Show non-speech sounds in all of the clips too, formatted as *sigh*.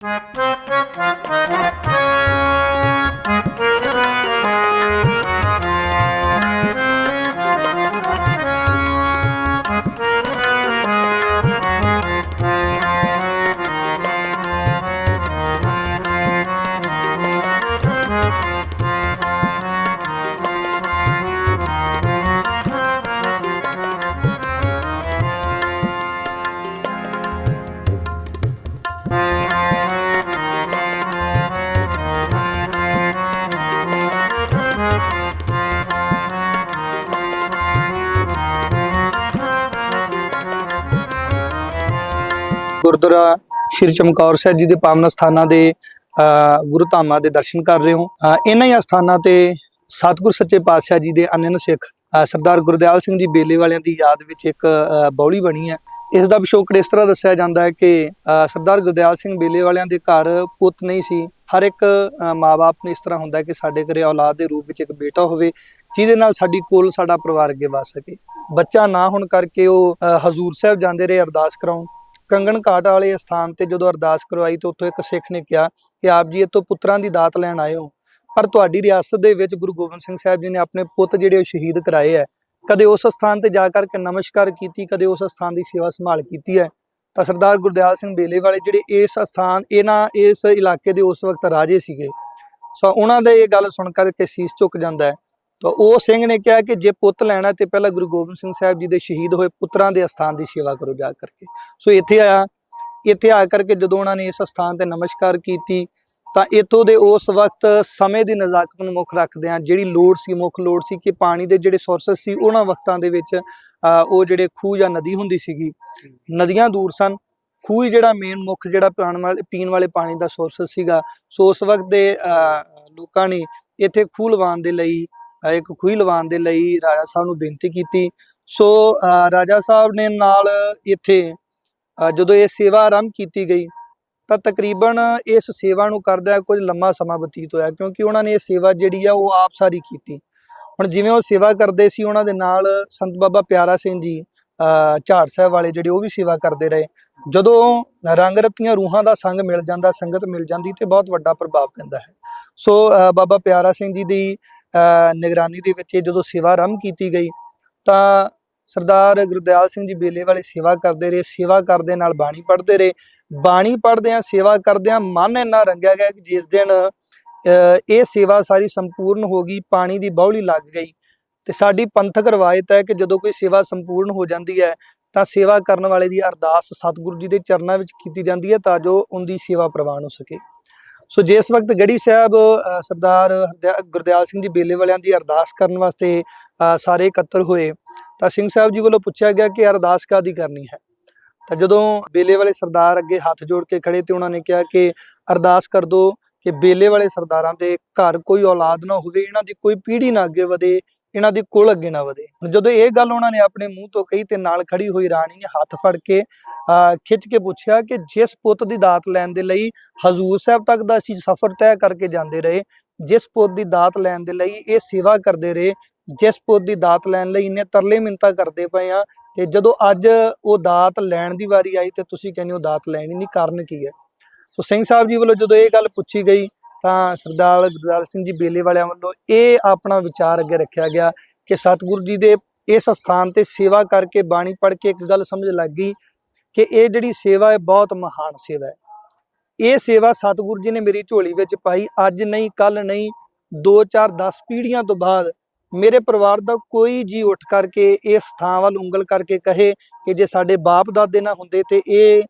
Bye. *laughs* Gurdwara Shri Chamkaur Sahib ji ਦੇ ਪਾਵਨ ਸਥਾਨਾਂ ਦੇ ਅ, ਗੁਰੂ ਧਾਮਾਂ ਦੇ ਦਰਸ਼ਨ ਕਰ ਰਹੇ ਹੋ। ਇਹਨਾਂ ਹੀ ਸਥਾਨਾਂ ਤੇ ਸਤਿਗੁਰ ਸੱਚੇ ਪਾਤਸ਼ਾਹ ਜੀ ਦੇ ਅਨੰਨ ਸਿੱਖ ਸਰਦਾਰ ਗੁਰਦਿਆਲ ਸਿੰਘ ਜੀ ਬੇਲੇ ਵਾਲਿਆਂ ਦੀ ਯਾਦ ਵਿੱਚ ਇੱਕ ਬੌਲੀ ਬਣੀ ਹੈ। ਇਸ ਦਾ ਪਿਛੋਕੜ ਇਸ ਤਰ੍ਹਾਂ ਦੱਸਿਆ ਜਾਂਦਾ ਹੈ ਕਿ ਅ, ਸਰਦਾਰ ਗੁਰਦਿਆਲ ਸਿੰਘ ਬੇਲੇ ਵਾਲਿਆਂ ਦੇ ਘਰ ਪੁੱਤ ਨਹੀਂ ਸੀ। ਹਰ ਇੱਕ ਅ, ਮਾਂ-ਬਾਪ ਨੂੰ ਇਸ ਤਰ੍ਹਾਂ ਹੁੰਦਾ ਕਿ ਸਾਡੇ ਘਰੇ ਔਲਾਦ ਦੇ ਰੂਪ ਵਿੱਚ ਇੱਕ ਬੇਟਾ ਹੋਵੇ ਜਿਹਦੇ ਨਾਲ ਸਾਡੀ ਕੋਲ ਸਾਡਾ ਪਰਿਵਾਰ ਅੱਗੇ ਵਧ ਸਕੇ। ਬੱਚਾ ਨਾ ਹੋਣ ਕਰਕੇ ਉਹ ਹਜ਼ੂਰ ਸਾਹਿਬ ਜਾਂਦੇ ਰਹੇ ਅਰਦਾਸ ਕਰਾਉਣ। ਕੰਗਣ ਘਾਟ ਵਾਲੇ ਸਥਾਨ ਤੇ ਜਦੋਂ ਅਰਦਾਸ ਕਰਵਾਈ ਤਾਂ ਉੱਥੋਂ ਇੱਕ ਸਿੱਖ ਨੇ ਕਿਹਾ ਕਿ ਆਪ ਜੀ ਇੱਥੋਂ ਪੁੱਤਰਾਂ ਦੀ ਦਾਤ ਲੈਣ ਆਏ ਹੋ ਪਰ ਤੁਹਾਡੀ ਰਿਆਸਤ ਦੇ ਵਿੱਚ ਗੁਰੂ ਗੋਬਿੰਦ ਸਿੰਘ ਸਾਹਿਬ ਜੀ ਨੇ ਆਪਣੇ ਪੁੱਤ ਜਿਹੜੇ ਉਹ ਸ਼ਹੀਦ ਕਰਾਏ ਹੈ ਕਦੇ ਉਸ ਸਥਾਨ ਤੇ ਜਾ ਕਰਕੇ ਨਮਸਕਾਰ ਕੀਤੀ, ਕਦੇ ਉਸ ਸਥਾਨ ਦੀ ਸੇਵਾ ਸੰਭਾਲ ਕੀਤੀ ਹੈ। ਤਾਂ ਸਰਦਾਰ ਗੁਰਦਿਆਲ ਸਿੰਘ ਬੇਲੇ ਵਾਲੇ ਜਿਹੜੇ ਇਸ ਸਥਾਨ, ਇਹਨਾਂ ਇਸ ਇਲਾਕੇ ਦੇ ਉਸ ਵਕਤ ਰਾਜੇ ਸੀਗੇ। ਸੋ ਉਹਨਾਂ ਦੇ ਇਹ ਗੱਲ ਸੁਣ ਕਰਕੇ ਸੀਸ ਝੁਕ ਜਾਂਦਾ ਹੈ। ਤਾਂ ਉਹ ਸਿੰਘ ਨੇ ਕਿਹਾ ਕਿ ਜੇ ਪੁੱਤ ਲੈਣਾ ਤੇ ਪਹਿਲਾਂ ਗੁਰੂ ਗੋਬਿੰਦ ਸਿੰਘ ਸਾਹਿਬ ਜੀ ਦੇ ਸ਼ਹੀਦ ਹੋਏ ਪੁੱਤਰਾਂ ਦੇ ਅਸਥਾਨ ਦੀ ਸੇਵਾ ਕਰੋ ਜਾ ਕਰਕੇ। ਸੋ ਇੱਥੇ ਆਇਆ ਇੱਥੇ ਆ ਕਰਕੇ ਜਦੋਂ ਉਹਨਾਂ ਨੇ ਇਸ ਅਸਥਾਨ ਤੇ ਨਮਸਕਾਰ ਕੀਤੀ ਤਾਂ ਇੱਥੋਂ ਦੇ ਉਸ ਵਕਤ ਸਮੇਂ ਦੀ ਨਜ਼ਾਕਤ ਨੂੰ ਮੁੱਖ ਰੱਖਦਿਆਂ ਜਿਹੜੀ ਲੋੜ ਸੀ ਮੁੱਖ ਲੋੜ ਸੀ ਕਿ ਪਾਣੀ ਦੇ ਜਿਹੜੇ ਸੋਰਸਸ ਸੀ ਉਹਨਾਂ ਵਕਤਾਂ ਦੇ ਵਿੱਚ ਅਹ, ਉਹ ਜਿਹੜੇ ਖੂਹ ਜਾਂ ਨਦੀ ਹੁੰਦੀ ਸੀਗੀ ਨਦੀਆਂ ਦੂਰ ਸਨ। ਖੂਹ ਜਿਹੜਾ ਮੇਨ ਮੁੱਖ ਜਿਹੜਾ ਪੀਣ ਵਾਲੇ ਪੀਣ ਵਾਲੇ ਪਾਣੀ ਦਾ ਸੋਰਸ ਸੀਗਾ। ਸੋ ਉਸ ਵਕਤ ਦੇ ਅਹ, ਲੋਕਾਂ ਨੇ ਇੱਥੇ ਖੂਹ ਲਵਾਉਣ ਦੇ ਲਈ ਇੱਕ ਖੂਹੀ ਲਵਾਉਣ ਦੇ ਲਈ ਰਾਜਾ ਸਾਹਿਬ ਨੂੰ ਬੇਨਤੀ ਕੀਤੀ। ਸੋ ਰਾਜਾ ਸਾਹਿਬ ਨੇ ਨਾਲ ਇੱਥੇ ਜਦੋਂ ਇਹ ਸੇਵਾ ਆਰੰਭ ਕੀਤੀ ਗਈ ਤਾਂ ਤਕਰੀਬਨ ਇਸ ਸੇਵਾ ਨੂੰ ਕਰਦਿਆਂ ਕੁਝ ਲੰਮਾ ਸਮਾਂ ਬਤੀਤ ਹੋਇਆ ਕਿਉਂਕਿ ਉਹਨਾਂ ਨੇ ਇਹ ਸੇਵਾ ਜਿਹੜੀ ਆ ਉਹ ਆਪ ਸਾਰੀ ਕੀਤੀ। ਹੁਣ ਜਿਵੇਂ ਉਹ ਸੇਵਾ ਕਰਦੇ ਸੀ ਉਹਨਾਂ ਦੇ ਨਾਲ ਸੰਤ ਬਾਬਾ ਪਿਆਰਾ ਸਿੰਘ ਜੀ ਅਹ, ਝਾੜ ਸਾਹਿਬ ਵਾਲੇ ਜਿਹੜੇ ਉਹ ਵੀ ਸੇਵਾ ਕਰਦੇ ਰਹੇ। ਜਦੋਂ ਰੰਗ ਰਤੀਆਂ ਰੂਹਾਂ ਦਾ ਸੰਗ ਮਿਲ ਜਾਂਦਾ ਸੰਗਤ ਮਿਲ ਜਾਂਦੀ ਤੇ ਬਹੁਤ ਵੱਡਾ ਪ੍ਰਭਾਵ ਪੈਂਦਾ ਹੈ। ਸੋ ਅਹ, ਬਾਬਾ ਪਿਆਰਾ ਸਿੰਘ ਜੀ ਦੀ ਨਿਗਰਾਨੀ ਦੇ ਵਿੱਚ ਜਦੋਂ ਸੇਵਾ ਆਰੰਭ ਕੀਤੀ ਗਈ, ਤਾਂ ਸਰਦਾਰ ਗੁਰਦਿਆਲ ਸਿੰਘ ਜੀ ਬੇਲੇ ਵਾਲੇ ਸੇਵਾ ਕਰਦੇ ਰਹੇ, ਸੇਵਾ ਕਰਦੇ ਨਾਲ ਬਾਣੀ ਪੜ੍ਹਦੇ ਰਹੇ। ਬਾਣੀ ਪੜ੍ਹਦਿਆਂ, ਸੇਵਾ ਕਰਦਿਆਂ ਮਨ ਇੰਨਾ ਰੰਗਿਆ ਗਿਆ ਕਿ ਜਿਸ ਦਿਨ ਇਹ ਸੇਵਾ ਸਾਰੀ ਸੰਪੂਰਨ ਹੋ ਗਈ, ਪਾਣੀ ਦੀ ਬਾਉਲੀ ਲੱਗ ਗਈ। ਤੇ ਸਾਡੀ ਪੰਥਕ ਰਵਾਇਤ ਹੈ ਕਿ ਜਦੋਂ ਕੋਈ ਸੇਵਾ ਸੰਪੂਰਨ ਹੋ ਜਾਂਦੀ ਹੈ, ਤਾਂ ਸੇਵਾ ਕਰਨ ਵਾਲੇ ਦੀ ਅਰਦਾਸ ਸਤਿਗੁਰੂ ਜੀ ਦੇ ਚਰਨਾਂ ਵਿੱਚ ਕੀਤੀ ਜਾਂਦੀ ਹੈ ਤਾਂ ਜੋ ਉਹਦੀ ਸੇਵਾ ਪ੍ਰਵਾਨ ਹੋ ਸਕੇ। ਸੋ ਜਿਸ ਵਕਤ ਗੜੀ ਸਾਹਿਬ ਸਰਦਾਰ ਹਰਦਿਆ- ਗੁਰਦਿਆਲ ਸਿੰਘ ਜੀ ਬੇਲੇ ਵਾਲਿਆਂ ਦੀ ਅਰਦਾਸ ਕਰਨ ਵਾਸਤੇ ਸਾਰੇ ਇਕੱਤਰ ਹੋਏ, ਤਾਂ ਸਿੰਘ ਸਾਹਿਬ ਜੀ ਵੱਲੋਂ ਪੁੱਛਿਆ ਗਿਆ ਕਿ ਅਰਦਾਸ ਕਾਦੀ ਕਰਨੀ ਹੈ? ਤਾਂ ਜਦੋਂ ਬੇਲੇ ਵਾਲੇ ਸਰਦਾਰ ਅੱਗੇ ਹੱਥ ਜੋੜ ਕੇ ਖੜੇ ਤੇ ਉਹਨਾਂ ਨੇ ਕਿਹਾ ਕਿ ਅਰਦਾਸ ਕਰ ਦੋ ਕਿ ਬੇਲੇ ਵਾਲੇ ਸਰਦਾਰਾਂ ਦੇ ਘਰ ਕੋਈ ਔਲਾਦ ਨਾ ਹੋਵੇ, ਇਹਨਾਂ ਦੀ ਕੋਈ ਪੀੜ੍ਹੀ ਨਾ ਅੱਗੇ ਵਧੇ ਇਹਨਾਂ ਦੀ ਕੁਲ ਅੱਗੇ ਨਾ ਵਧੇ। ਜਦੋਂ ਇਹ ਗੱਲ ਉਹਨਾਂ ਨੇ ਆਪਣੇ ਮੂੰਹ ਤੋਂ ਕਹੀ ਤੇ ਨਾਲ ਖੜੀ ਹੋਈ ਰਾਣੀ ਨੇ ਹੱਥ ਫੜ ਕੇ ਅਹ, ਖਿੱਚ ਕੇ ਪੁੱਛਿਆ ਕਿ ਜਿਸ ਪੁੱਤ ਦੀ ਦਾਤ ਲੈਣ ਦੇ ਲਈ ਹਜ਼ੂਰ ਸਾਹਿਬ ਤੱਕ ਦਾ ਅਸੀਂ ਸਫ਼ਰ ਤੈਅ ਕਰਕੇ ਜਾਂਦੇ ਰਹੇ ਜਿਸ ਪੁੱਤ ਦੀ ਦਾਤ ਲੈਣ ਦੇ ਲਈ ਇਹ ਸੇਵਾ ਕਰਦੇ ਰਹੇ ਜਿਸ ਪੁੱਤ ਦੀ ਦਾਤ ਲੈਣ ਲਈ ਇੰਨੇ ਤਰਲੇ ਮਿੰਤਾ ਕਰਦੇ ਪਏ ਆ ਤੇ ਜਦੋਂ ਅੱਜ ਉਹ ਦਾਤ ਲੈਣ ਦੀ ਵਾਰੀ ਆਈ ਤੇ ਤੁਸੀਂ ਕਹਿੰਦੇ ਹੋ ਦਾਤ ਲੈਣੀ ਨਹੀਂ ਕਾਰਨ ਕੀ ਹੈ? ਸੋ ਸਿੰਘ ਸਾਹਿਬ ਜੀ ਵੱਲੋਂ ਜਦੋਂ ਇਹ ਗੱਲ ਪੁੱਛੀ ਗਈ ਤਾਂ ਸਰਦਾਰ ਗੁਰਦਾਲ ਸਿੰਘ ਜੀ ਬੇਲੇ ਵਾਲਿਆਂ ਵੱਲੋਂ ਇਹ ਆਪਣਾ ਵਿਚਾਰ ਅੱਗੇ ਰੱਖਿਆ ਗਿਆ ਕਿ ਸਤਿਗੁਰੂ ਜੀ ਦੇ ਇਸ ਸਥਾਨ ਤੇ ਸੇਵਾ ਕਰਕੇ ਬਾਣੀ ਪੜ੍ਹ ਕੇ ਇੱਕ ਗੱਲ ਸਮਝ ਲੱਗ ਗਈ ਕਿ ਇਹ ਜਿਹੜੀ ਸੇਵਾ ਹੈ ਬਹੁਤ ਮਹਾਨ ਸੇਵਾ ਹੈ। ਇਹ ਸੇਵਾ ਸਤਿਗੁਰੂ ਜੀ ਨੇ ਮੇਰੀ ਝੋਲੀ ਵਿੱਚ ਪਾਈ, ਅੱਜ ਨਹੀਂ ਕੱਲ ਨਹੀਂ 2 4 10 ਪੀੜ੍ਹੀਆਂ ਤੋਂ ਬਾਅਦ ਮੇਰੇ ਪਰਿਵਾਰ ਦਾ ਕੋਈ ਜੀ ਉੱਠ ਕਰਕੇ ਇਸ ਥਾਂ ਵੱਲ ਉਂਗਲ ਕਰਕੇ ਕਹੇ ਕਿ ਜੇ ਸਾਡੇ ਬਾਪ ਦਾਦੇ ਨਾ ਹੁੰਦੇ ਤੇ ਇਹ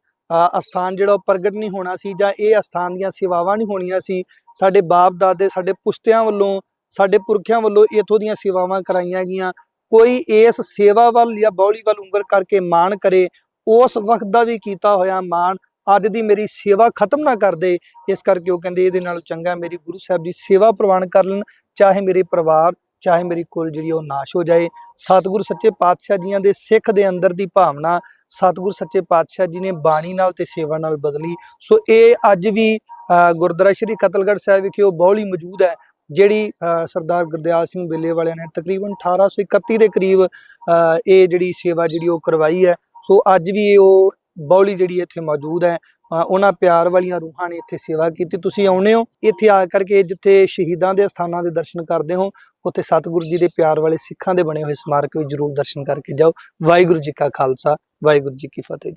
ਅਸਥਾਨ ਜਿਹੜਾ ਉਹ ਪ੍ਰਗਟ ਨਹੀਂ ਹੋਣਾ ਸੀ ਜਾਂ ਇਹ ਅਸਥਾਨ ਦੀਆਂ ਸੇਵਾਵਾਂ ਨਹੀਂ ਹੋਣੀਆਂ ਸੀ, ਸਾਡੇ ਬਾਪ ਦਾਦੇ, ਸਾਡੇ ਪੁਸ਼ਤਿਆਂ ਵੱਲੋਂ, ਸਾਡੇ ਪੁਰਖਿਆਂ ਵੱਲੋਂ ਇਥੋਂ ਦੀਆਂ ਸੇਵਾਵਾਂ ਕਰਾਈਆਂ ਗਈਆਂ। ਕੋਈ ਇਸ ਸੇਵਾ ਵੱਲ ਜਾਂ ਬੌਲੀ ਵੱਲ ਉਂਗਲ ਕਰਕੇ ਮਾਣ ਕਰੇ, ਉਸ ਵਕਤ ਦਾ ਵੀ ਕੀਤਾ ਹੋਇਆ ਮਾਣ ਅੱਜ ਦੀ ਮੇਰੀ ਸੇਵਾ ਖਤਮ ਨਾ ਕਰ ਦੇ। ਇਸ ਕਰਕੇ ਉਹ ਕਹਿੰਦੇ ਇਹਦੇ ਨਾਲੋਂ ਚੰਗਾ ਮੇਰੀ ਗੁਰੂ ਸਾਹਿਬ ਦੀ ਸੇਵਾ ਪ੍ਰਵਾਨ ਕਰ ਲੈਣ, ਚਾਹੇ ਮੇਰੇ ਪਰਿਵਾਰ ਚਾਹੇ ਮੇਰੀ ਕੁਲ ਜਿਹੜੀ ਉਹ ਨਾਸ਼ ਹੋ ਜਾਏ। ਸਤਿਗੁਰੂ ਸੱਚੇ ਪਾਤਸ਼ਾਹ ਜੀਆਂ ਦੇ ਸਿੱਖ ਦੇ ਅੰਦਰ ਦੀ ਭਾਵਨਾ ਸਤਿਗੁਰੂ ਸੱਚੇ ਪਾਤਸ਼ਾਹ ਜੀ ਨੇ ਬਾਣੀ ਨਾਲ ਤੇ ਸੇਵਾ ਨਾਲ ਬਦਲੀ। ਸੋ ਇਹ ਅੱਜ ਵੀ ਅ, ਗੁਰਦੁਆਰਾ ਸ਼੍ਰੀ ਕਤਲਗੜ੍ਹ ਸਾਹਿਬ ਵਿਖੇ ਉਹ ਬਹੁਲੀ ਮੌਜੂਦ ਹੈ ਜਿਹੜੀ ਸਰਦਾਰ ਗੁਰਦਿਆਲ ਸਿੰਘ ਬੇਲੇ ਵਾਲਿਆਂ ਨੇ ਤਕਰੀਬਨ 1831 ਦੇ ਕਰੀਬ ਅ, ਇਹ ਜਿਹੜੀ ਸੇਵਾ ਜਿਹੜੀ ਉਹ ਕਰਵਾਈ ਹੈ। ਸੋ ਅੱਜ ਵੀ ਇਹ ਉਹ ਬੌਲੀ ਜਿਹੜੀ ਇੱਥੇ ਮੌਜੂਦ ਹੈ। ਉਹਨਾਂ ਪਿਆਰ ਵਾਲੀਆਂ ਰੂਹਾਂ ਨੇ ਇੱਥੇ ਸੇਵਾ ਕੀਤੀ। ਤੁਸੀਂ ਆਉਣੇ ਹੋ ਇੱਥੇ ਆ ਕਰਕੇ ਜਿੱਥੇ ਸ਼ਹੀਦਾਂ ਦੇ ਸਥਾਨਾਂ ਦੇ ਦਰਸ਼ਨ ਕਰਦੇ ਹੋ ਉੱਥੇ ਸਤਿਗੁਰੂ ਜੀ ਦੇ ਪਿਆਰ ਵਾਲੇ ਸਿੱਖਾਂ ਦੇ ਬਣੇ ਹੋਏ ਸਮਾਰਕ ਵੀ ਜਰੂਰ ਦਰਸ਼ਨ ਕਰਕੇ ਜਾਓ। ਵਾਹਿਗੁਰੂ ਜੀ ਕਾ ਖਾਲਸਾ, ਵਾਹਿਗੁਰੂ ਜੀ ਕੀ ਫਤਿਹ